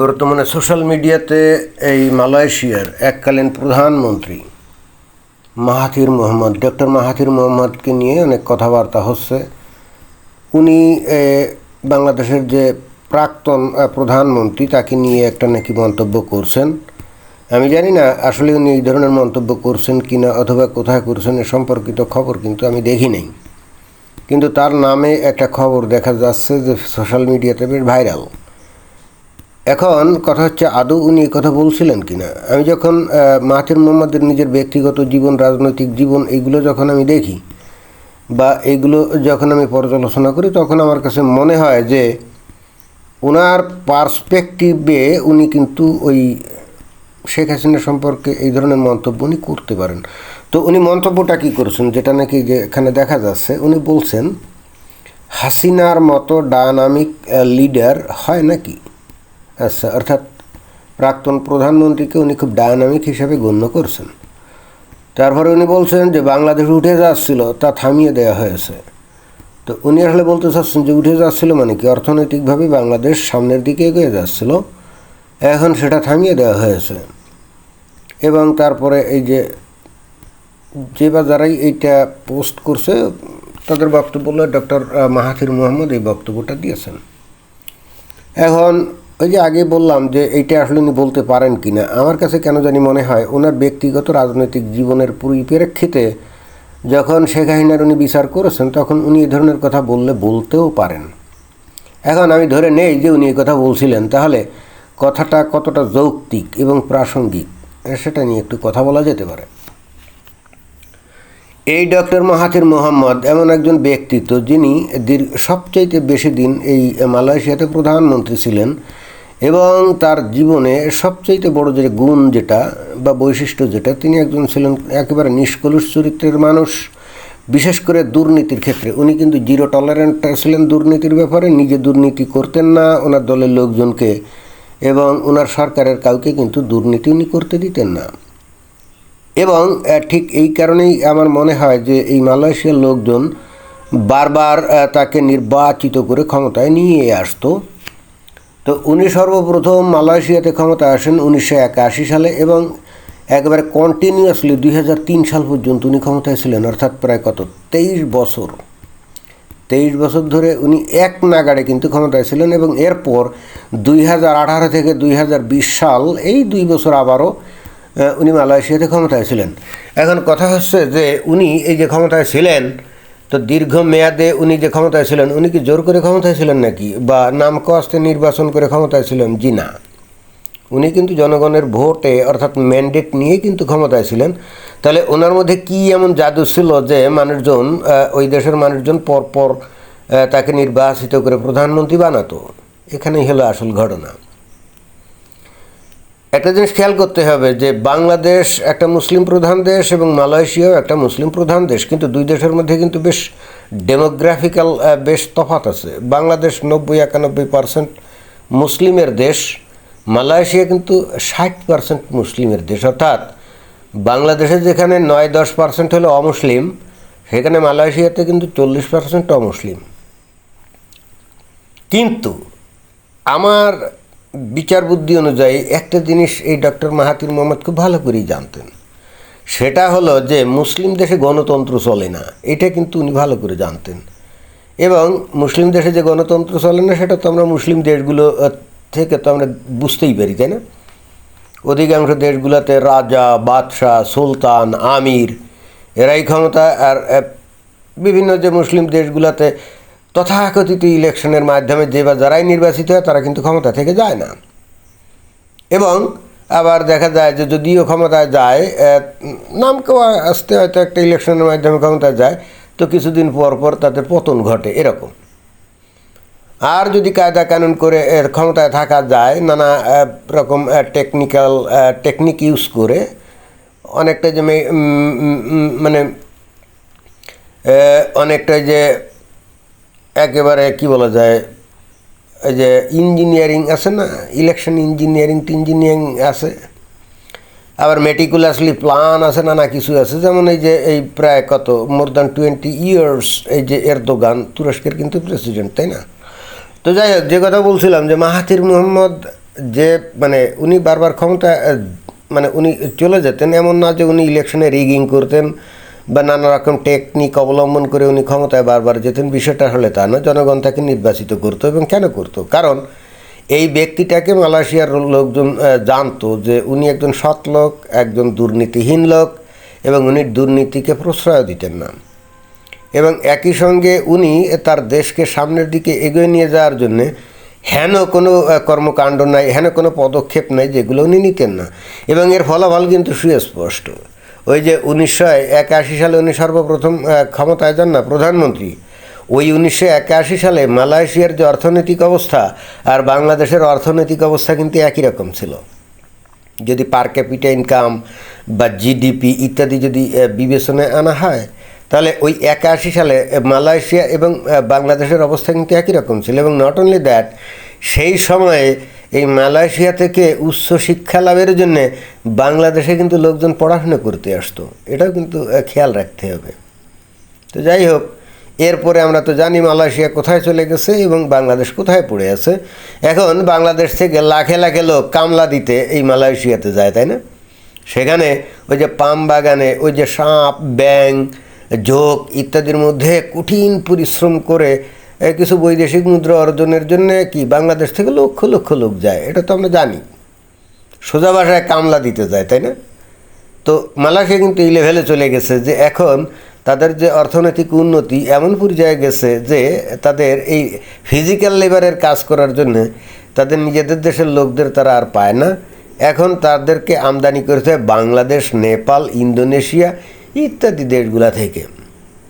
বর্তমানে সোশ্যাল মিডিয়াতে এই মালয়েশিয়ার এককালীন প্রধানমন্ত্রী মাহাথির মোহাম্মদ, ডক্টর মাহাথির মোহাম্মদকে নিয়ে অনেক কথাবার্তা হচ্ছে। উনি বাংলাদেশের যে প্রাক্তন প্রধানমন্ত্রী, তাকে নিয়ে একটা নাকি মন্তব্য করছেন। আমি জানি না আসলে উনি এই ধরনের মন্তব্য করছেন কি না অথবা কোথায় করছেন, এ সম্পর্কিত খবর কিন্তু আমি দেখি নাই। কিন্তু তার নামে একটা খবর দেখা যাচ্ছে যে সোশ্যাল মিডিয়াতে বেশ ভাইরাল। এখন কথা হচ্ছে আদৌ উনি কথা বলছিলেন কিনা? আমি যখন আহ, মাহাথির মোহাম্মদের নিজের ব্যক্তিগত জীবন রাজনৈতিক জীবন এইগুলো যখন আমি দেখি বা এইগুলো যখন আমি পর্যালোচনা করি তখন আমার কাছে মনে হয় যে ওনার পার্সপেক্টিভে উনি কিন্তু ওই শেখ হাসিনা সম্পর্কে এই ধরনের মন্তব্য উনি করতে পারেন। তো উনি মন্তব্যটা কী করেছেন যেটা নাকি যে এখানে দেখা যাচ্ছে উনি বলছেন হাসিনার মতো ডায়নামিক লিডার হয় নাকি? আচ্ছা অর্থাৎ প্রাক্তন প্রধানমন্ত্রীকে উনি খুব ডায়নামিক হিসাবে গণ্য করছেন। তারপরে উনি বলছেন যে বাংলাদেশ উঠে যাচ্ছিল, তা থামিয়ে দেওয়া হয়েছে। তো উনি আসলে বলতে চাচ্ছেন যে উঠে যাচ্ছিল মানে কি? অর্থনৈতিকভাবে বাংলাদেশ সামনের দিকে এগিয়ে যাচ্ছিল, এখন সেটা থামিয়ে দেওয়া হয়েছে। এবং তারপরে এই যে যে বা যারাই এইটা পোস্ট করছে, তাদের বক্তব্য ডক্টর মাহাথির মোহাম্মদ এই বক্তব্যটা দিয়েছেন। এখন ওই যে আগে বললাম যে এইটা আসলে উনি বলতে পারেন কি না আমার কাছে কেন জানি মনে হয় ওনার ব্যক্তিগত রাজনৈতিক জীবনের পরিপ্রেক্ষিতে যখন শেখ হাসিনার উনি বিচার করেছেন, তখন উনি এ ধরনের কথা বললে বলতেও পারেন। এখন আমি ধরে নেই যে উনি কথা বলছিলেন, তাহলে কথাটা কতটা যৌক্তিক এবং প্রাসঙ্গিক, সেটা নিয়ে একটু কথা বলা যেতে পারে। এই ডক্টর মাহাথির মোহাম্মদ এমন একজন ব্যক্তিত্ব যিনি সবচাইতে বেশি দিন এই মালয়েশিয়াতে প্রধানমন্ত্রী ছিলেন। এবং তার জীবনে সবচাইতে বড় যে গুণ যেটা বা বৈশিষ্ট্য যেটা, তিনি একজন ছিলেন একেবারে নিষ্কলুষ চরিত্রের মানুষ। বিশেষ করে দুর্নীতির ক্ষেত্রে। উনি কিন্তু জিরো টলারেন্ট ছিলেন দুর্নীতির ব্যাপারে, নিজে দুর্নীতি করতেন না, ওনার দলের লোকজনকে এবং ওনার সরকারের কাউকে কিন্তু দুর্নীতি উনি করতে দিতেন না। এবং ঠিক এই কারণেই আমার মনে হয় যে এই মালয়েশিয়ার লোকজন বারবার তাকে নির্বাচিত করে ক্ষমতায় নিয়ে আসতো। তো উনি সর্বপ্রথম মালয়েশিয়াতে ক্ষমতায় আসেন উনিশশো একাশি সালে এবং একেবারে কন্টিনিউয়াসলি দুই হাজার তিন সাল পর্যন্ত উনি ক্ষমতায় ছিলেন, অর্থাৎ প্রায় কত? তেইশ বছর। তেইশ বছর ধরে উনি এক নাগাড়ে কিন্তু ক্ষমতায় ছিলেন এবং এরপর দুই হাজার আঠারো থেকে দুই হাজার বিশ সাল এই দুই বছর আবারও উনি মালয়েশিয়াতে ক্ষমতায় ছিলেন। এখন কথা হচ্ছে যে উনি এই যে ক্ষমতায় ছিলেন তো দীর্ঘ মেয়াদে উনি যে ক্ষমতায় ছিলেন, উনি কি জোর করে ক্ষমতায় ছিলেন নাকি? বা নাম কস্তে নির্বাচন করে ক্ষমতায় ছিলেন? জি না। উনি কিন্তু জনগণের ভোটে অর্থাৎ ম্যান্ডেট নিয়ে কিন্তু ক্ষমতায় ছিলেন। তাহলে ওনার মধ্যে কি এমন জাদু ছিল যে মানুষজন ওই দেশের মানুষজন পরপর তাকে নির্বাচিত করে প্রধানমন্ত্রী বানাতো? এখানেই হলো আসল ঘটনা। একটা জিনিস খেয়াল করতে হবে যে বাংলাদেশ একটা মুসলিম প্রধান দেশ এবং মালয়েশিয়াও একটা মুসলিম প্রধান দেশ, কিন্তু দুই দেশের মধ্যে কিন্তু বেশ ডেমোগ্রাফিক্যাল বেশ তফাত আছে। বাংলাদেশ নব্বই একানব্বই পার্সেন্ট মুসলিমের দেশ, মালয়েশিয়া কিন্তু ষাট পার্সেন্ট মুসলিমের দেশ। অর্থাৎ বাংলাদেশে যেখানে নয় দশ পার্সেন্ট হলো অমুসলিম, সেখানে মালয়েশিয়াতে কিন্তু চল্লিশ পার্সেন্ট অমুসলিম। কিন্তু আমার বিচার বুদ্ধি অনুযায়ী একটা জিনিস এই ডক্টর মাহাতির মোহাম্মদ খুব ভালো করেই জানতেন। সেটা হলো যে মুসলিম দেশে গণতন্ত্র চলে না, এটা কিন্তু উনি ভালো করে জানতেন। এবং মুসলিম দেশে যে গণতন্ত্র চলে না, সেটা তো আমরা মুসলিম দেশগুলো থেকে তো আমরা বুঝতেই পারি, তাই না? অধিকাংশ দেশগুলোতে রাজা, বাদশাহ, সুলতান, আমির, এরাই ক্ষমতা, আর বিভিন্ন যে মুসলিম দেশগুলোতে তথাকথিত ইলেকশনের মাধ্যমে যে বা যারাই নির্বাচিত হয়, তারা কিন্তু ক্ষমতা থেকে যায় না। এবং আবার দেখা যায় যে যদিও ক্ষমতায় যায় নাম কেউ আসতে হয়তো একটা ইলেকশনের মাধ্যমে ক্ষমতায় যায়, তো কিছুদিন পর পর তাদের পতন ঘটে, এরকম। আর যদি কায়দা কানুন করে এর ক্ষমতায় থাকা যায়, নানা রকম টেকনিক্যাল টেকনিক ইউজ করে, অনেকটা যে মানে অনেকটা যে একেবারে কি বলা যায়, এই যে ইঞ্জিনিয়ারিং আছে না ইলেকশন ইঞ্জিনিয়ারিং ইঞ্জিনিয়ারিং আছে, আবার মেটিকুলাসলি প্ল্যান আছে, নানা কিছু আছে, যেমন এই যে এই প্রায় কত মোর দ্যান টোয়েন্টি ইয়ার্স এই যে এরদোগান তুরস্কের কিন্তু প্রেসিডেন্ট তাই না? তো যাই হোক, যে কথা বলছিলাম যে মাহাতির মোহাম্মদ যে মানে উনি বারবার ক্ষমতা মানে উনি চলে যেতেন, এমন না যে উনি ইলেকশনে রিগিং করতেন বা নানা রকম টেকনিক অবলম্বন করে উনি ক্ষমতায় বারবার যেতেন, বিষয়টা হলে তা না, জনগণ তাকে নির্বাচিত করতো এবং কেন করতো? কারণ এই ব্যক্তিটাকে মালয়েশিয়ার লোকজন জানতো যে উনি একজন সৎ লোক, একজন দুর্নীতিহীন লোক এবং উনি দুর্নীতিকে প্রশ্রয় দিতেন না। এবং একই সঙ্গে উনি তার দেশকে সামনের দিকে এগিয়ে নিয়ে যাওয়ার জন্যে হেন কোনো কর্মকাণ্ড নাই, হেন কোনো পদক্ষেপ নাই যেগুলো উনি নিতেন না। এবং এর ফলাফল কিন্তু সুস্পষ্ট। ওই যে উনিশশো একাশি সালে উনি সর্বপ্রথম ক্ষমতায় যান না, প্রধানমন্ত্রী। ওই উনিশশো একাশি সালে মালয়েশিয়ার যে অর্থনৈতিক অবস্থা আর বাংলাদেশের অর্থনৈতিক অবস্থা কিন্তু একই রকম ছিল। যদি পার ক্যাপিটা ইনকাম বা জিডিপি ইত্যাদি যদি বিবেচনায় আনা হয়, তাহলে ওই একাশি সালে মালয়েশিয়া এবং বাংলাদেশের অবস্থা কিন্তু একই রকম ছিল এবং নট অনলি দ্যাট সেই সময়ে এই মালয়েশিয়া থেকে উচ্চ শিক্ষা লাভের জন্য বাংলাদেশে কিন্তু লোকজন পড়াশোনা করতে আসতো। এটাও কিন্তু খেয়াল রাখতে হবে। তো যাই হোক, এরপরে আমরা তো জানি মালয়েশিয়া কোথায় চলে গেছে এবং বাংলাদেশ কোথায় পড়ে আছে। এখন বাংলাদেশ থেকে লাখে লাখে লোক কামলা দিতে এই মালয়েশিয়াতে যায়, তাই না? সেখানে ওই যে পাম বাগানে ওই যে সাপ ব্যাং ঝোঁক ইত্যাদির মধ্যে কঠিন পরিশ্রম করে কিছু বৈদেশিক মুদ্রা অর্জনের জন্য কি বাংলাদেশ থেকে লক্ষ লক্ষ লোক যায়? এটা তো আমরা জানি। সোজা ভাষায় কামলা দিতে যায়, তাই না? তো মালয়েশিয়া কিন্তু এই লেভেলে চলে গেছে যে এখন তাদের যে অর্থনৈতিক উন্নতি এমন পর্যায়ে গেছে যে তাদের এই ফিজিক্যাল লেবারের কাজ করার জন্য তাদের নিজেদের দেশের লোকদের তারা আর পায় না। এখন তাদেরকে আমদানি করতে হয় বাংলাদেশ, নেপাল, ইন্দোনেশিয়া ইত্যাদি দেশগুলা থেকে।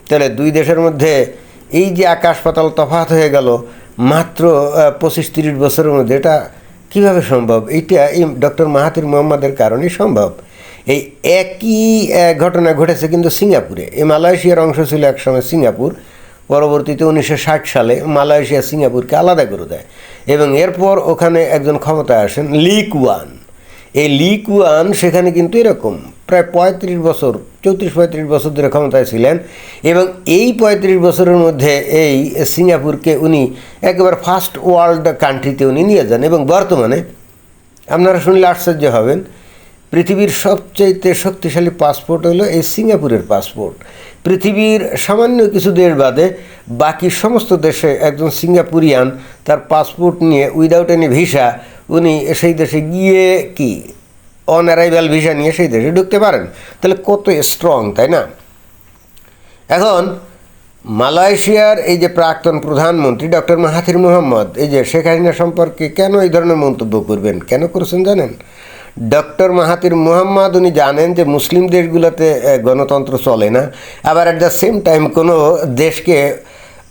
তাহলে দুই দেশের মধ্যে এই যে আকাশ পাতাল তফাৎ হয়ে গেল মাত্র পঁচিশ তিরিশ বছরের মধ্যে, এটা কীভাবে সম্ভব? এইটা এই ডক্টর মাহাতির মোহাম্মদের কারণেই সম্ভব। এই একই ঘটনা ঘটেছে কিন্তু সিঙ্গাপুরে। এই মালয়েশিয়ার অংশ ছিল একসময় সিঙ্গাপুর। পরবর্তীতে উনিশশো ষাট সালে মালয়েশিয়া সিঙ্গাপুরকে আলাদা করে দেয় এবং এরপর ওখানে একজন ক্ষমতায় আসেন লি কুয়ান। এই লি কুয়ান সেখানে কিন্তু এরকম প্রায় পঁয়ত্রিশ বছর, চৌত্রিশ পঁয়ত্রিশ বছর ধরে ক্ষমতায় ছিলেন এবং এই পঁয়ত্রিশ বছরের মধ্যে এই সিঙ্গাপুরকে উনি একেবারে ফার্স্ট ওয়ার্ল্ড কান্ট্রিতে উনি নিয়ে যান এবং বর্তমানে আপনারা শুনলে আশ্চর্য হবেন, পৃথিবীর সবচাইতে শক্তিশালী পাসপোর্ট হলো এই সিঙ্গাপুরের পাসপোর্ট পৃথিবীর সামান্য কিছু দেশ বাদে বাকি সমস্ত দেশে একজন সিঙ্গাপুরিয়ান তার পাসপোর্ট নিয়ে উইদাউট এনি ভিসা উনি সেই দেশে গিয়ে কি অন অ্যারাইভাল ভিসা নিয়ে সেই দেশে ঢুকতে পারেন। তাহলে কত স্ট্রং তাই না? এখন মালয়েশিয়ার এই যে প্রাক্তন প্রধানমন্ত্রী ডক্টর মাহাথির মোহাম্মদ, এই যে শেখ হাসিনা সম্পর্কে কেন এই ধরনের মন্তব্য করবেন? কেন করেছেন জানেন? ডক্টর মাহাতির মোহাম্মদ, উনি জানেন যে মুসলিম দেশগুলোতে গণতন্ত্র চলে না। আবার অ্যাট দ্য সেম টাইম কোনো দেশকে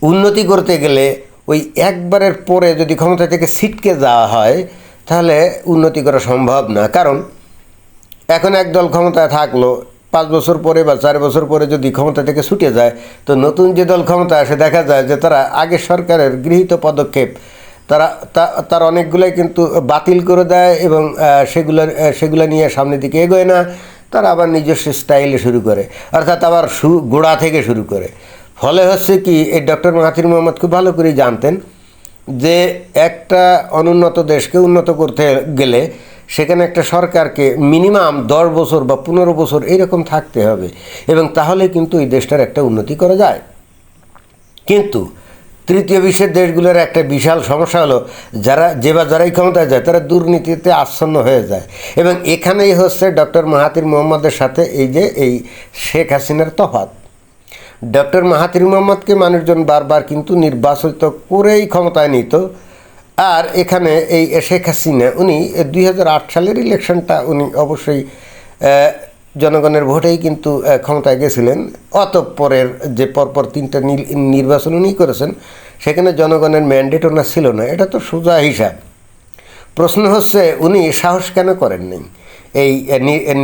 উন্নতি করতে গেলে ওই একবারের পরে যদি ক্ষমতা থেকে ছিটকে যাওয়া হয়, তাহলে উন্নতি করা সম্ভব না। কারণ এখন একদল ক্ষমতায় থাকল, পাঁচ বছর পরে বা চার বছর পরে যদি ক্ষমতা থেকে ছুটে যায়, তো নতুন যে দল ক্ষমতা আসে, দেখা যায় যে তারা আগের সরকারের গৃহীত পদক্ষেপ, তারা তার অনেকগুলোই কিন্তু বাতিল করে দেয় এবং সেগুলো সেগুলো নিয়ে সামনের দিকে এগোয় না, তারা আবার নিজস্ব স্টাইলে শুরু করে, অর্থাৎ আবার সু, গোড়া থেকে শুরু করে। ফলে হচ্ছে কি এই ডক্টর মাহাতির মোহাম্মদ খুব ভালো করেই জানতেন যে একটা অনুন্নত দেশকে উন্নত করতে গেলে সেখানে একটা সরকারকে মিনিমাম দশ বছর বা পনেরো বছর এরকম থাকতে হবে এবং তাহলে কিন্তু এই দেশটার একটা উন্নতি করা যায়। কিন্তু তৃতীয় বিশ্বের দেশগুলোর একটা বিশাল সমস্যা হলো যারা যে বা যারাই ক্ষমতায় যায়, তারা দুর্নীতিতে আচ্ছন্ন হয়ে যায়। এবং এখানেই হচ্ছে ডক্টর মাহাতির মোহাম্মদের সাথে এই যে এই শেখ হাসিনার তফাৎ। ডক্টর মাহাতির মোহাম্মদকে মানুষজন বারবার কিন্তু নির্বাচিত করেই ক্ষমতায় নিত। আর এখানে এই শেখ হাসিনা, উনি দুই হাজার আট সালের ইলেকশনটা উনি অবশ্যই জনগণের ভোটেই কিন্তু ক্ষমতায় গেছিলেন। অতঃপরের যে পরপর তিনটা নির্বাচন উনি করেছেন, সেখানে জনগণের ম্যান্ডেট ওনার ছিল না। এটা তো সোজা হিসাব। প্রশ্ন হচ্ছে, উনি সাহস কেন করেননি? এই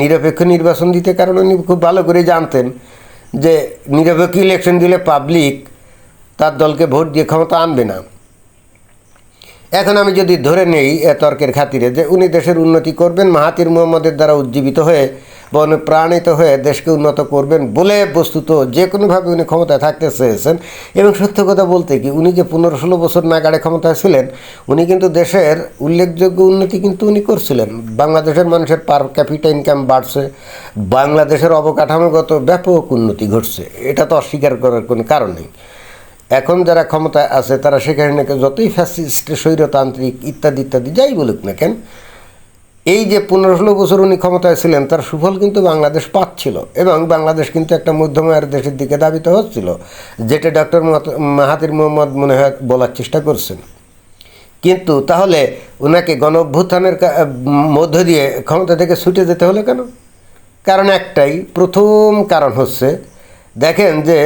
নিরপেক্ষ নির্বাচন দিতে কারণ উনি খুব ভালো করে জানতেন যে নিরপেক্ষ ইলেকশন দিলে পাবলিক তার দলকে ভোট দিয়ে ক্ষমতা আনবে না। এখন আমি যদি ধরে নেই এ তর্কের খাতিরে যে উনি দেশের উন্নতি করবেন মাহাতির মোহাম্মদের দ্বারা উজ্জীবিত হয়ে বা উনি প্রাণিত হয়ে দেশকে উন্নত করবেন বলে বস্তুত যে কোনোভাবে উনি ক্ষমতায় থাকতে চেয়েছেন এবং সত্য কথা বলতে কি, উনি যে পনেরো ষোলো বছর নাগাড়ে ক্ষমতায় ছিলেন, উনি কিন্তু দেশের উল্লেখযোগ্য উন্নতি কিন্তু উনি করছিলেন। বাংলাদেশের মানুষের পার ক্যাপিটা ইনকাম বাড়ছে, বাংলাদেশের অবকাঠামোগত ব্যাপক উন্নতি ঘটছে। এটা তো অস্বীকার করার কোনো কারণ নেই। এখন যারা ক্ষমতায় আছে, তারা সেখানে নাকি যতই ফ্যাসিস্ট স্বৈরতান্ত্রিক ইত্যাদি ইত্যাদি যাই বলুক না কেন, এই যে পনেরো ষোলো বছর উনি ক্ষমতায় ছিলেন, তার সুফল কিন্তু বাংলাদেশ পাচ্ছিল এবং বাংলাদেশ কিন্তু একটা মধ্যমায়ের দেশের দিকে দাবিত হচ্ছিল, যেটা ডক্টর মাহাতির মোহাম্মদ মনে হয় বলার চেষ্টা করছেন। কিন্তু তাহলে ওনাকে গণ অভ্যুত্থানের মধ্য দিয়ে ক্ষমতা থেকে ছুটে যেতে হলো কেন? কারণ একটাই, প্রথম কারণ হচ্ছে, দেখেন যে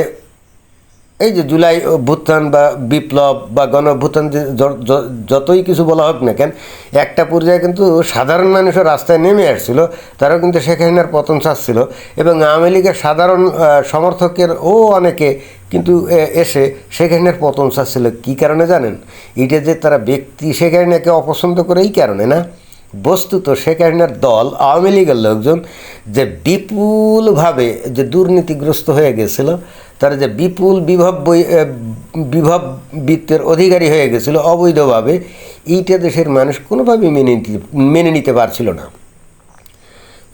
এই যে জুলাই অভ্যুত্থান বা বিপ্লব বা গণ অভ্যুত্থান যে যতই কিছু বলা হোক না কেন, একটা পর্যায়ে কিন্তু সাধারণ মানুষও রাস্তায় নেমে আসছিল, তারাও কিন্তু শেখ হাসিনার পতন চাচ্ছিল এবং আওয়ামী লীগের সাধারণ সমর্থকের ও অনেকে কিন্তু এসে শেখ হাসিনার পতন চাচ্ছিল। কী কারণে জানেন? এটা যে তারা ব্যক্তি শেখ হাসিনাকে অপছন্দ করে এই কারণে না। বস্তুত শেখ হাসিনার দল, আওয়ামী লীগের লোকজন যে বিপুলভাবে যে দুর্নীতিগ্রস্ত হয়ে গেছিল তারা যে বিপুল বিভব বিভব বৃত্তের অধিকারী হয়ে গেছিল অবৈধভাবে, এইটা দেশের মানুষ কোনোভাবেই মেনে নিতে মেনে নিতে পারছিল না।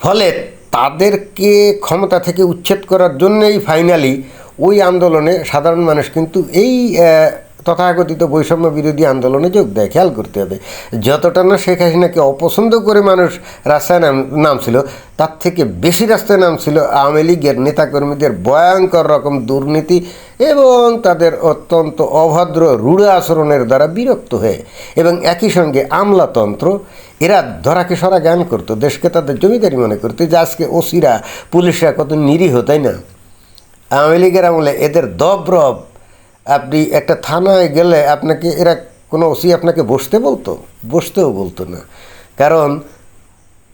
ফলে তাদেরকে ক্ষমতা থেকে উচ্ছেদ করার জন্যই ফাইনালি ওই আন্দোলনে সাধারণ মানুষ কিন্তু এই তথাকথিত বৈষম্য বিরোধী আন্দোলনে যোগ দেয়। খেয়াল করতে হবে, যতটা না শেখ হাসিনাকে অপছন্দ করে মানুষ রাস্তায় নাম, নামছিল, তার থেকে বেশি রাস্তায় নামছিল আওয়ামী লীগের নেতাকর্মীদের ভয়ঙ্কর রকম দুর্নীতি এবং তাদের অত্যন্ত অভদ্র, রূঢ় আচরণের দ্বারা বিরক্ত হয়ে এবং একই সঙ্গে আমলাতন্ত্র, এরা ধরাকে সরা জ্ঞান করতো, দেশকে তাদের জমিদারি মনে করতো, যে আজকে ওসিরা, পুলিশরা কত নিরীহ, তাই না? আওয়ামী লীগের আমলে এদের দবরব আপনি একটা থানায় গেলে আপনাকে, এরা কোনো ওসি আপনাকে বসতে বলতো? বসতেও বলতো না। কারণ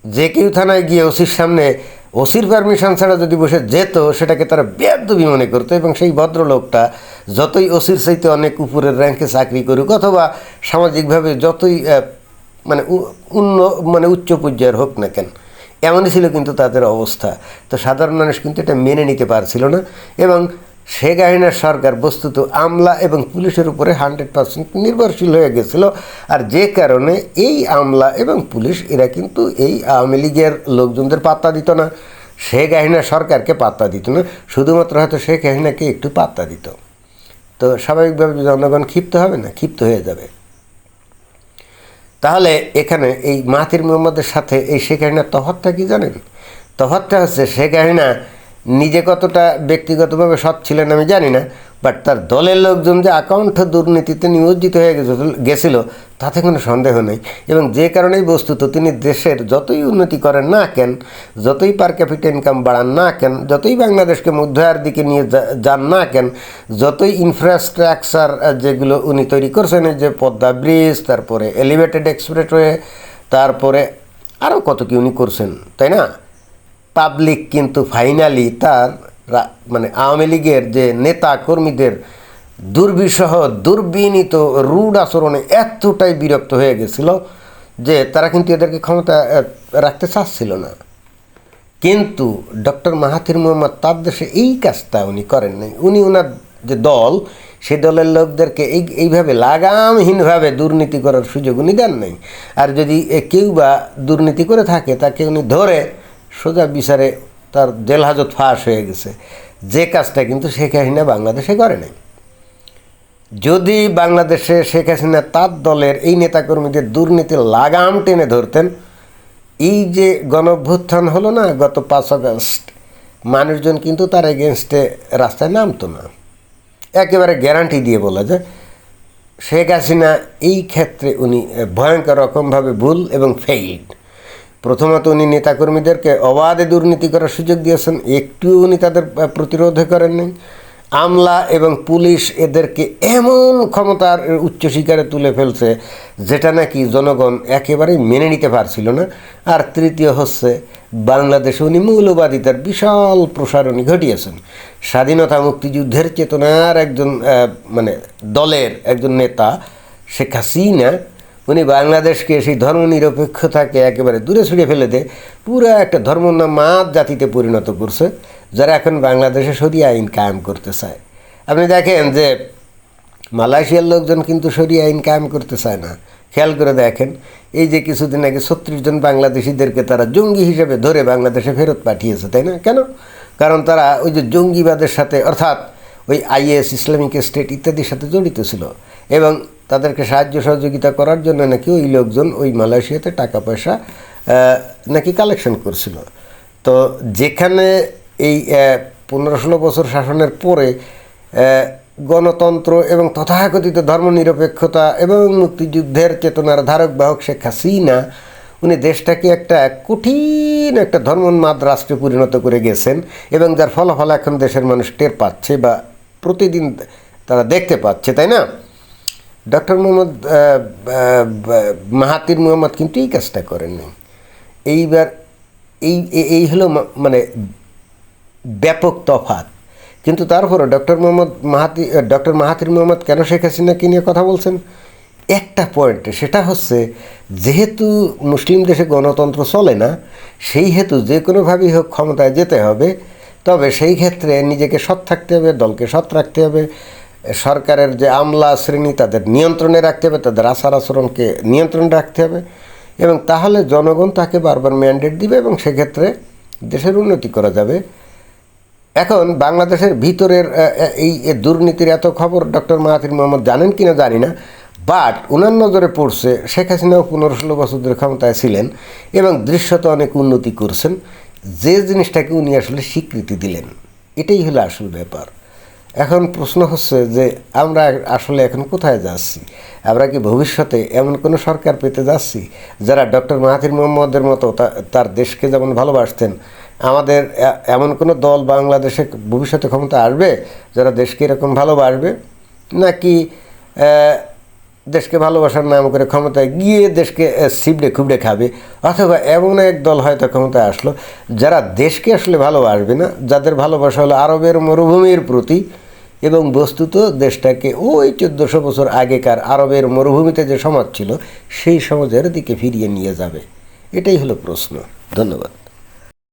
যে কেউ থানায় গিয়ে ওসির সামনে ওসির পারমিশন ছাড়া যদি বসে যেত, সেটাকে তারা বেদবি মনে করতো এবং সেই ভদ্রলোকটা যতই ওসির চাইতে অনেক উপরের র্যাঙ্কে চাকরি করুক অথবা সামাজিকভাবে যতই মানে উন্ন মানে উচ্চ পর্যায়ের হোক না কেন, এমনই ছিল কিন্তু তাদের অবস্থা। তো সাধারণ মানুষ কিন্তু এটা মেনে নিতে পারছিল না এবং শেখ হাসিনার সরকার বস্তুত আমলা এবং পুলিশের উপরে হান্ড্রেড পার্সেন্ট নির্ভরশীল হয়ে গেছিল। আর যে কারণে এই আমলা এবং পুলিশ, এরা কিন্তু এই আওয়ামী লীগের লোকজনদের পাত্তা দিত না। শেখ হাসিনা সরকারকে পাত্তা দিত না, শুধুমাত্র হয়তো শেখ হাসিনাকে একটু পাত্তা দিত। তো স্বাভাবিকভাবে জনগণ ক্ষিপ্ত হবে না, ক্ষিপ্ত হয়ে যাবে। তাহলে এখানে এই মাহাতির মোহাম্মদের সাথে এই শেখ হাসিনার তফাতটা কি জানেন? তফাতটা হচ্ছে শেখ হাসিনা নিজে কতটা ব্যক্তিগতভাবে সৎ ছিলেন আমি জানি না বাট তার দলের লোকজন যে আকাউন্ট দুর্নীতিতে নিয়োজিত হয়ে গেছিল- তাতে কোনো সন্দেহ নেই। এবং যে কারণেই বস্তুত তিনি দেশের যতই উন্নতি করেন না কেন, যতই পার ক্যাপিটা ইনকাম বাড়ান না কেন, যতই বাংলাদেশকে মধ্যায়ের দিকে নিয়ে যান না কেন, যতই ইনফ্রাস্ট্রাকচার যেগুলো উনি তৈরি করছেন যে পদ্মা ব্রিজ, তারপরে এলিভেটেড এক্সপ্রেসওয়ে তারপরে আরও কত কি উনি করছেন, তাই না? পাবলিক কিন্তু ফাইনালি তার মানে আওয়ামী লীগের যে নেতা কর্মীদের দুর্বিষহ, দুর্বিনীত, রুড আচরণে এতটাই বিরক্ত হয়ে গেছিল যে তারা কিন্তু এদেরকে ক্ষমতা রাখতে চাচ্ছিল না। কিন্তু ডক্টর মাহাথির মোহাম্মদ তার দেশে এই কাজটা উনি করেন নাই। উনি ওনার যে দল, সে দলের লোকদেরকে এই, এইভাবে লাগামহীনভাবে দুর্নীতি করার সুযোগ উনি দেন নাই। আর যদি কেউ বা দুর্নীতি করে থাকে, তাকে উনি ধরে সোজা বিচারে তার জেল হাজত ফাঁস হয়ে গেছে। যে কাজটা কিন্তু শেখ হাসিনা বাংলাদেশে করে নাই। যদি বাংলাদেশে শেখ হাসিনা তার দলের এই নেতাকর্মীদের দুর্নীতির লাগাম টেনে ধরতেন, এই যে গণভ্যুত্থান হলো না, গত পাঁচ আগস্ট, মানুষজন কিন্তু তার এগেনস্টে রাস্তায় নামতো না। একেবারে গ্যারান্টি দিয়ে বলা যায়, শেখ হাসিনা এই ক্ষেত্রে উনি ভয়ঙ্কর রকমভাবে ভুল এবং ফেইল্ড প্রথমত উনি নেতাকর্মীদেরকে অবাধে দুর্নীতি করার সুযোগ দিয়েছেন, একটুও উনি তাদের প্রতিরোধ করেন নাই আমলা এবং পুলিশ এদেরকে এমন ক্ষমতার উচ্চ শিকারে তুলে ফেলছে, যেটা নাকি জনগণ একেবারেই মেনে নিতে পারছিল না। আর তৃতীয় হচ্ছে, বাংলাদেশে উনি মৌলবাদিতার বিশাল প্রসারণী ঘটিয়েছেন। স্বাধীনতা মুক্তিযুদ্ধের চেতনার একজন মানে দলের একজন নেতা, শেখ হাসিনা উনি বাংলাদেশকে সেই ধর্মনিরপেক্ষতাকে একেবারে দূরে ছুড়ে ফেলে দিয়ে পুরো একটা ধর্ম ধর্মনামাদ জাতিতে পরিণত করছে, যারা এখন বাংলাদেশে সরিয়ে আইন কায়েম করতে চায়। আপনি দেখেন যে মালয়েশিয়ার লোকজন কিন্তু সরিয়ে আইন কায়েম করতে চায় না। খেয়াল করে দেখেন, এই যে কিছুদিন আগে ছত্রিশ জন বাংলাদেশিদেরকে তারা জঙ্গি হিসেবে ধরে বাংলাদেশে ফেরত পাঠিয়েছে, তাই না? কেন? কারণ তারা ওই যে জঙ্গিবাদের সাথে, অর্থাৎ ওই আইএস, ইসলামিক স্টেট ইত্যাদির সাথে জড়িত ছিল। এবং তাদেরকে সাহায্য সহযোগিতা করার জন্য নাকি ওই লোকজন ওই মালয়েশিয়াতে টাকা পয়সা নাকি কালেকশন করছিল। তো যেখানে এই পনেরো ষোলো বছর শাসনের পরে গণতন্ত্র এবং তথাকথিত ধর্মনিরপেক্ষতা এবং মুক্তিযুদ্ধের চেতনার ধারক বাহক শেখ হাসিনা, উনি দেশটাকে একটা কঠিন একটা ধর্মোন্মাদ রাষ্ট্রে পরিণত করে গেছেন এবং যার ফলাফল এখন দেশের মানুষ টের পাচ্ছে বা প্রতিদিন তারা দেখতে পাচ্ছে, তাই না? ডক্টর মোহাম্মদ মাহাতির মোহাম্মদ কিন্তু এই কাজটা করেননি এইবার এই এই হলো মানে ব্যাপক তফাৎ। কিন্তু তারপরে doctor Mohamad Mahathir doctor Mahathir Mohamad কেন শেখ হাসিনাকে নিয়ে কথা বলছেন? একটা পয়েন্টে, সেটা হচ্ছে যেহেতু মুসলিম দেশে গণতন্ত্র চলে না, সেই হেতু যে কোনোভাবেই হোক ক্ষমতায় যেতে হবে। তবে সেই ক্ষেত্রে নিজেকে সৎ থাকতে হবে, দলকে সৎ রাখতে হবে। সরকারের যে আমলা শ্রেণি তাদের নিয়ন্ত্রণে রাখতে হবে, তাদের আচার আচরণকে নিয়ন্ত্রণে রাখতে হবে এবং তাহলে জনগণ তাকে বারবার ম্যান্ডেট দিবে এবং সেক্ষেত্রে দেশের উন্নতি করা যাবে। এখন বাংলাদেশের ভিতরের এই দুর্নীতির এত খবর ডক্টর মাহাতির মোহাম্মদ জানেন কিনা জানি না বাট ওনার নজরে পড়ছে শেখ হাসিনাও পনেরো ষোলো বছর ধরে ক্ষমতায় ছিলেন এবং দৃশ্যত অনেক উন্নতি করছেন। যে জিনিসটাকে উনি আসলে স্বীকৃতি দিলেন, এটাই হলো আসল ব্যাপার। এখন প্রশ্ন হচ্ছে যে আমরা আসলে এখন কোথায় যাচ্ছি? আমরা কি ভবিষ্যতে এমন কোনো সরকার পেতে যাচ্ছি যারা ডক্টর মাহাথির মোহাম্মদের মতো তার দেশকে যেমন ভালোবাসতেন, আমাদের এমন কোনো দল বাংলাদেশে ভবিষ্যতে ক্ষমতা আসবে যারা দেশকে এরকম ভালোবাসবে? নাকি দেশকে ভালোবাসার নাম করে ক্ষমতায় গিয়ে দেশকে সিবড়ে খুবড়ে খাবে? অথবা এমন এক দল হয়তো ক্ষমতায় আসলো যারা দেশকে আসলে ভালোবাসবে না, যাদের ভালোবাসা হলো আরবের মরুভূমির প্রতি। এবং বস্তুত দেশটাকে ওই চোদ্দোশো বছর আগেকার আরবের মরুভূমিতে যে সমাজ ছিল, সেই সমাজের দিকে ফিরিয়ে নিয়ে যাবে। এটাই হলো প্রশ্ন। ধন্যবাদ।